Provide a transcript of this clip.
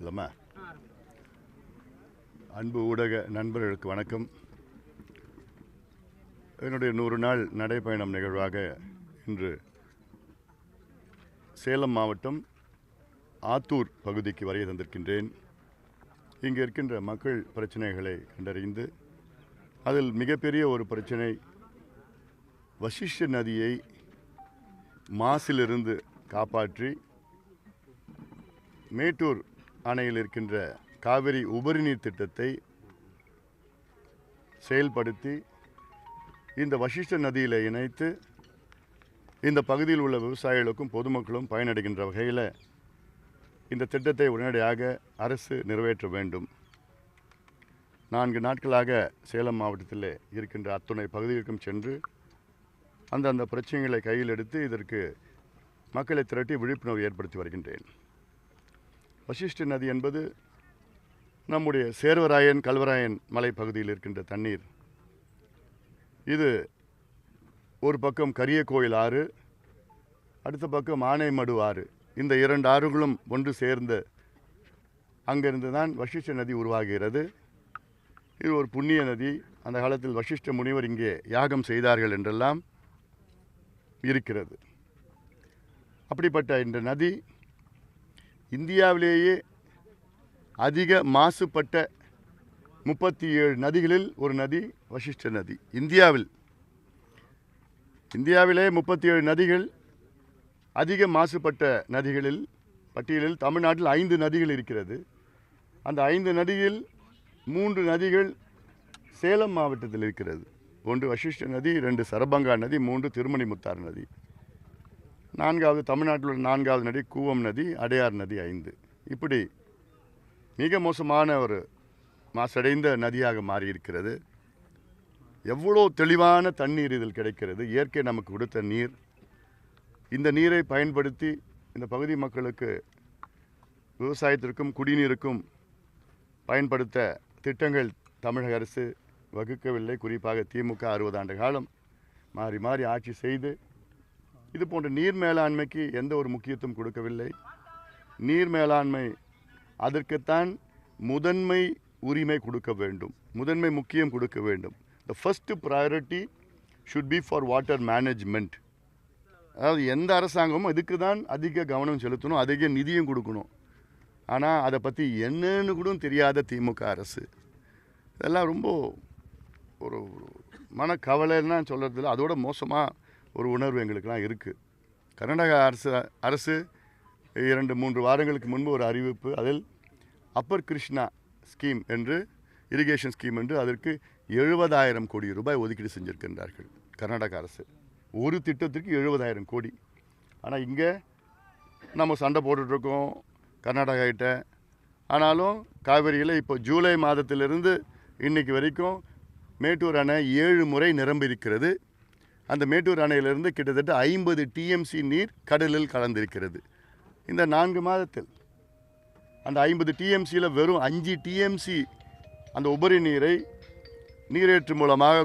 இல்லம்மா. அன்பு ஊடக நண்பர்களுக்கு வணக்கம். என்னுடைய நூறு நாள் நடைப்பயணம் நிகழ்வாக இன்று சேலம் மாவட்டம் ஆத்தூர் பகுதிக்கு வரைய தந்திருக்கின்றேன். இங்கே இருக்கின்ற மக்கள் பிரச்சனைகளை கண்டறிந்து அதில் மிகப்பெரிய ஒரு பிரச்சனை வசிஷ்ட நதியை மாசிலிருந்து காப்பாற்றி மேட்டூர் அணையில் இருக்கின்ற காவிரி உபரிநீர் திட்டத்தை செயல்படுத்தி இந்த வசிஷ்ட நதியில் இணைத்து இந்த பகுதியில் உள்ள விவசாயிகளுக்கும் பொதுமக்களும் பயனடைகின்ற வகையில் இந்த திட்டத்தை உடனடியாக அரசு நிறைவேற்ற வேண்டும். நான்கு நாட்களாக சேலம் மாவட்டத்தில் இருக்கின்ற அத்துணை பகுதிகளுக்கும் சென்று அந்தந்த பிரச்சனைகளை கையில் எடுத்து இதற்கு மக்களை திரட்டி விழிப்புணர்வு ஏற்படுத்தி வருகின்றேன். வசிஷ்ட நதி என்பது நம்முடைய சேர்வராயன் கல்வராயன் மலைப்பகுதியில் இருக்கின்ற தண்ணீர். இது ஒரு பக்கம் கரிய கோயில் ஆறு அடுத்த பக்கம் ஆனைமடு ஆறு. இந்த இரண்டு ஆறுகளும் ஒன்று சேர்ந்த அங்கிருந்து தான் வசிஷ்ட நதி உருவாகிறது. இது ஒரு புண்ணிய நதி. அந்த காலத்தில் வசிஷ்ட முனிவர் இங்கே யாகம் செய்தார்கள் என்றெல்லாம் இருக்கிறது. அப்படிப்பட்ட இந்த நதி இந்தியாவிலேயே அதிக மாசுபட்ட முப்பத்தி ஏழு நதிகளில் ஒரு நதி வசிஷ்ட நதி. இந்தியாவில் இந்தியாவிலே முப்பத்தி ஏழு நதிகள் அதிக மாசுபட்ட நதிகளில் பட்டியலில் தமிழ்நாட்டில் ஐந்து நதிகள் இருக்கிறது. அந்த ஐந்து நதியில் மூன்று நதிகள் சேலம் மாவட்டத்தில் இருக்கிறது. ஒன்று வசிஷ்ட நதி ரெண்டு சரபங்கா நதி மூன்று திருமணி முத்தார் நதி. நான்காவது தமிழ்நாட்டில் உள்ள நான்காவது நதி கூவம் நதி அடையார் நதி ஐந்து. இப்படி மிக மோசமான ஒரு மாசடைந்த நதியாக மாறியிருக்கிறது. எவ்வளோ தெளிவான தண்ணீர் இதில் கிடைக்கிறது? இயற்கை நமக்கு கொடுத்த நீர். இந்த நீரை பயன்படுத்தி இந்த பகுதி மக்களுக்கு விவசாயத்திற்கும் குடிநீருக்கும் பயன்படுத்த திட்டங்கள் தமிழக அரசு வகுக்கவில்லை. குறிப்பாக திமுக அறுபது ஆண்டு காலம் மாறி மாறி ஆட்சி செய்து இது போன்ற நீர் மேலாண்மைக்கு எந்த ஒரு முக்கியத்துவம் கொடுக்கவில்லை. நீர் மேலாண்மை அதற்குத்தான் முதன்மை உரிமை கொடுக்க வேண்டும். முதன்மை முக்கியம் கொடுக்க வேண்டும். The first priority should be for water management அதாவது எந்த அரசாங்கமும் இதுக்கு தான் அதிக கவனம் செலுத்தணும் அதிக நிதியும் கொடுக்கணும். ஆனால் அதை பற்றி என்னன்னு கூட தெரியாத திமுக அரசு. இதெல்லாம் ரொம்ப ஒரு மனக்கவலைன்னா சொல்கிறதில்ல அதோட மோசமாக ஒரு உணர்வு எங்களுக்கெல்லாம் இருக்குது கர்நாடக அரசு அரசு இரண்டு மூன்று வாரங்களுக்கு முன்பு ஒரு அறிவிப்பு. அதில் அப்பர் கிருஷ்ணா ஸ்கீம் என்று இரிகேஷன் ஸ்கீம் என்று அதற்கு எழுபதாயிரம் கோடி ரூபாய் ஒதுக்கீடு செஞ்சுருக்கின்றார்கள் கர்நாடக அரசு. ஒரு திட்டத்திற்கு எழுபதாயிரம் கோடி. ஆனால் இங்கே நம்ம சண்டை போட்டுட்ருக்கோம் கர்நாடகா கிட்ட. ஆனாலும் காவிரியில் இப்போ ஜூலை மாதத்திலிருந்து இன்னைக்கு வரைக்கும் மேட்டூர் அணை ஏழு முறை நிரம்பியிருக்கிறது. அந்த மேட்டூர் அணையிலிருந்து கிட்டத்தட்ட ஐம்பது டிஎம்சி நீர் கடலில் கலந்திருக்கிறது. இந்த நான்கு மாதத்தில் அந்த ஐம்பது டிஎம்சியில் வெறும் அஞ்சு டிஎம்சி அந்த உபரி நீரை நீரேற்று மூலமாக